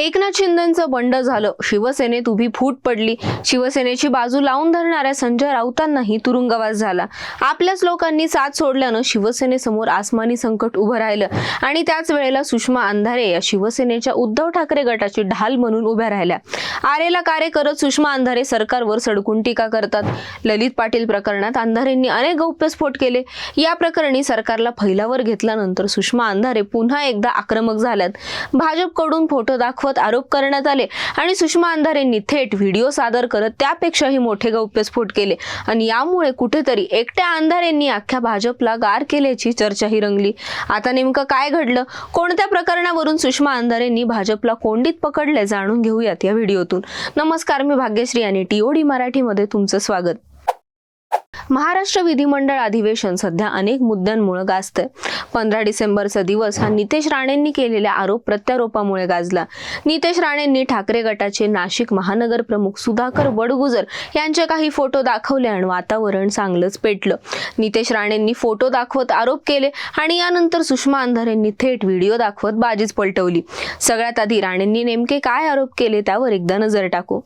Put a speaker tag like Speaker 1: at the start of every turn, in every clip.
Speaker 1: एकनाथ शिंदेचं बंड झालं. शिवसेनेत उभी फूट पडली. शिवसेनेची बाजू लावून धरणाऱ्या संजय राऊतांनाही तुरुंगवास झाला. आपल्याच लोकांनी साथ सोडल्यानं शिवसेनेसमोर आसमानी संकट उभं राहिलं. आणि त्याच वेळेला सुषमा अंधारे या शिवसेनेच्या उद्धव ठाकरे गटाची ढाल म्हणून उभ्या राहिल्या. आरेला कार्य करत सुषमा अंधारे सरकारवर सडकून टीका करतात. ललित पाटील प्रकरणात अंधारेंनी अनेक गौप्यस्फोट केले. या प्रकरणी सरकारला फैलावर घेतल्यानंतर सुषमा अंधारे पुन्हा एकदा आक्रमक झाल्यात. भाजपकडून फोटो दाखवत आरोप करण्यात आले. आणि सुषमा अंधारेंनी थेट व्हिडिओ सादर करत त्यापेक्षाही मोठे गौप्यस्फोट केले. आणि यामुळे कुठेतरी एकट्या अंधारेंनी अख्ख्या भाजपला गार केल्याची चर्चाही रंगली. आता नेमकं काय घडलं? कोणत्या प्रकरणावरून सुषमा अंधारेंनी भाजपला कोंडीत पकडले? जाणून घेऊयात या व्हिडिओतून. नमस्कार मी भाग्यश्री आणि टीओडी मराठीमध्ये तुमचं स्वागत. महाराष्ट्र विधिमंडळ अधिवेशन सध्या अनेक मुद्द्यांमुळे गाजतंय. पंधरा डिसेंबरचा दिवस हा नितेश राणेंनी केलेल्या आरोप प्रत्यारोपामुळे गाजला. नितेश राणेंनी ठाकरे गटाचे नाशिक महानगर प्रमुख सुधाकर वडगुजर यांचे काही फोटो दाखवले आणि वातावरण चांगलंच पेटलं. नितेश राणेंनी फोटो दाखवत आरोप केले आणि यानंतर सुषमा अंधारेंनी थेट व्हिडिओ दाखवत बाजीच पलटवली. सगळ्यात आधी राणेंनी नेमके काय आरोप केले त्यावर एकदा नजर टाकू.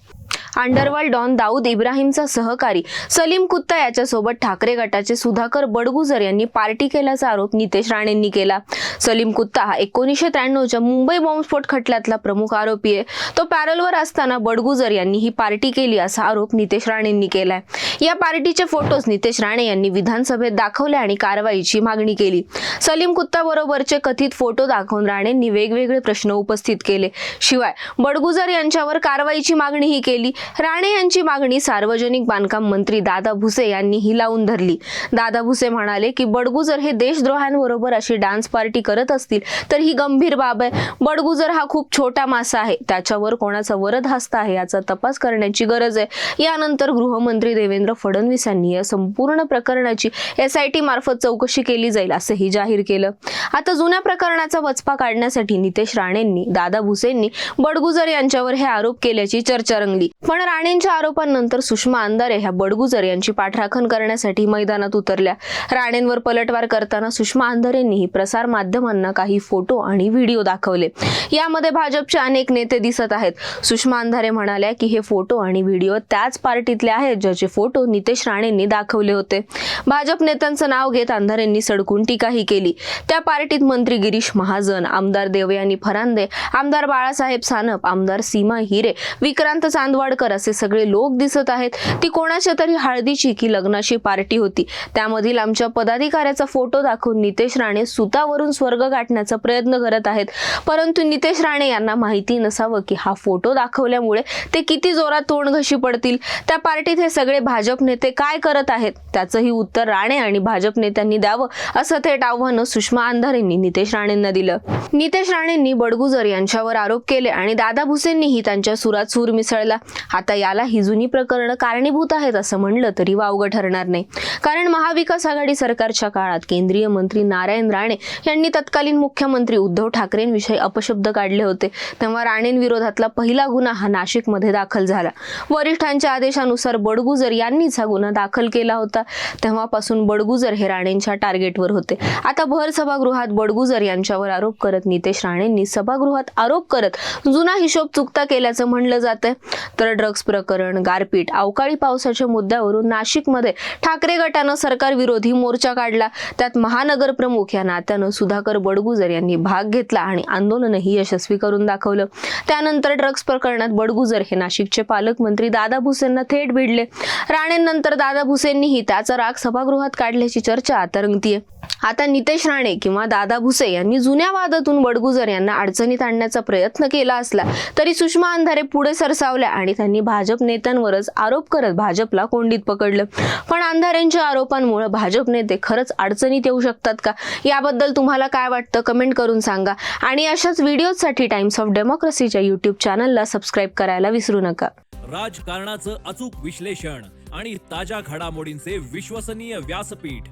Speaker 1: अंडरवर्ल्ड डॉन दाऊद इब्राहिमचा सहकारी सलीम कुत्ता याच्यासोबत ठाकरे गटाचे सुधाकर बडगुजर यांनी पार्टी केल्याचा आरोप नितेश राणेंनी केला. सलीम कुत्ता हा एकोणीसशे त्र्याण्णवच्या मुंबई बॉम्बस्फोट खटल्यातला प्रमुख आरोपी आहे. तो पॅरलवर असताना बडगुजर यांनी ही पार्टी केली असा आरोप नितेश राणेंनी केलाय. या पार्टीचे फोटोज नितेश राणे यांनी विधानसभेत दाखवले आणि कारवाईची मागणी केली. सलीम कुत्ता बरोबरचे कथित फोटो दाखवून राणेंनी वेगवेगळे प्रश्न उपस्थित केले. शिवाय बडगुजर यांच्यावर कारवाईची मागणीही केली. राणे यांची मागणी सार्वजनिक बांधकाम मंत्री दादा भुसे यांनी ही लावून धरली. दादा भुसे म्हणाले की बडगुजर हे देशद्रोहांबरोबर अशी डान्स पार्टी करत असतील तर ही गंभीर बाब आहे. बडगुजर हा खूप छोटा मासा आहे. त्याच्यावर कोणाचा वरद हस्त आहे याचा तपास करण्याची गरज आहे. यानंतर गृहमंत्री देवेंद्र फडणवीस यांनी या संपूर्ण प्रकरणाची एस आय टी मार्फत चौकशी केली जाईल असंही जाहीर केलं. आता जुन्या प्रकरणाचा वचपा काढण्यासाठी नितेश राणेंनी दादा भुसेंनी बडगुजर यांच्यावर हे आरोप केल्याची चर्चा रंगली. पण पण राणेंच्या आरोपांनंतर सुषमा अंधारे ह्या बडगुजर यांची पाठराखण करण्यासाठी मैदानात उतरल्या. राणेंवर पलटवार करताना सुषमा अंधारेंनीही प्रसार माध्यमांना काही फोटो आणि व्हिडिओ दाखवले. यामध्ये भाजपचे अनेक नेते दिसत आहेत. सुषमा अंधारे म्हणाल्या की हे फोटो आणि व्हिडिओ त्याच पार्टीतले आहेत ज्याचे फोटो नितेश राणेंनी दाखवले होते. भाजप नेत्यांचं नाव घेत अंधारेंनी सडकून टीकाही केली. त्या पार्टीत मंत्री गिरीश महाजन आमदार देवयानी फरांदे आमदार बाळासाहेब सानप आमदार सीमा हिरे विक्रांत चांदवाडकर असे सगळे लोक दिसत आहेत. ती कोणाच्या तरी हळदीची की लग्नाची पार्टी होती. त्यामधील आमच्या पदाधिकाऱ्याचा फोटो दाखवून नितेश राणे सुतावरून स्वर्ग गाठण्याचा प्रयत्न करत आहेत. परंतु नितेश राणे यांना माहिती नसावं की हा फोटो दाखवल्यामुळे ते किती जोरात तोंडघशी पडतील. त्या पार्टीत हे सगळे भाजप नेते काय करत आहेत? त्याचंही उत्तर राणे आणि भाजप नेत्यांनी द्यावं असं थेट आव्हान सुषमा अंधारेंनी नितेश राणेंना दिलं. नितेश राणेंनी बडगुजर यांच्यावर आरोप केले आणि दादा भुसेंनीही त्यांच्या सुरात सूर मिसळला. आता याला ही जुनी प्रकरणं कारणीभूत आहेत असं म्हणलं तरी वावगं ठरणार नाही. कारण महाविकास आघाडी सरकारच्या काळात केंद्रीय मंत्री नारायण राणे यांनी तत्कालीन मुख्यमंत्री उद्धव ठाकरेंविषयी अपशब्द काढले होते. तेव्हा राणेंविरोधातला पहिला गुन्हा हा नाशिकमध्ये दाखल झाला. वरिष्ठांच्या आदेशानुसार बडगुजर यांनीच हा गुन्हा दाखल केला होता. तेव्हापासून बडगुजर हे राणेंच्या टार्गेटवर होते. आता भर सभागृहात बडगुजर यांच्यावर आरोप करत नितेश राणेंनी सभागृहात आरोप करत जुना हिशोब चुकता केल्याचं म्हणलं जातंय. तर ड्रग्ज प्रकरण गारपीट अवकाळी पावसाच्या मुद्द्यावरून नाशिकमध्ये ठाकरे गटानं सरकार विरोधी मोर्चा काढला. त्यात महानगर प्रमुख या नात्यानं सुधाकर बडगुजर यांनी भाग घेतला आणि आंदोलनही यशस्वी करून दाखवलं. त्यानंतर ड्रग्ज प्रकरणात बडगुजर हे नाशिकचे पालकमंत्री दादा भुसेंना थेट भिडले. राणेंनंतर दादा भुसेंनीही त्याचा राग सभागृहात काढल्याची चर्चा तरंगतीये आता नितेश राणे किंवा दादा भुसे यांनी जुन्या वादातून बडगुजर यांना अडचणीत आणण्याचा प्रयत्न केला असला तरी सुषमा अंधारे पुढे सरसावल्या आणि त्यांनी भाजप नेत्यांवरच आरोप करत भाजपला कोंडीत पकडलं. पण अंधारेंच्या आरोपांमुळे भाजप नेते खरंच अडचणीत येऊ शकतात का? याबद्दल तुम्हाला काय वाटतं? कमेंट करून सांगा. आणि अशाच व्हिडिओसाठी टाइम्स ऑफ डेमोक्रेसीच्या युट्यूब चॅनलला सबस्क्राईब करायला विसरू नका.
Speaker 2: राजकारणाचं अचूक विश्लेषण आणि ताज्या घडामोडींचे विश्वसनीय व्यासपीठ.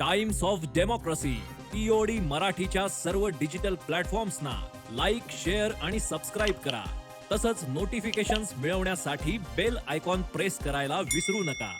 Speaker 2: टाइम्स ऑफ डेमोक्रेसी टीओडी मराठीच्या सर्व डिजिटल प्लॅटफॉर्म्सना लाईक शेअर आणि सबस्क्राईब करा. तसंच नोटिफिकेशन्स मिळवण्यासाठी बेल आयकॉन प्रेस करायला विसरू नका.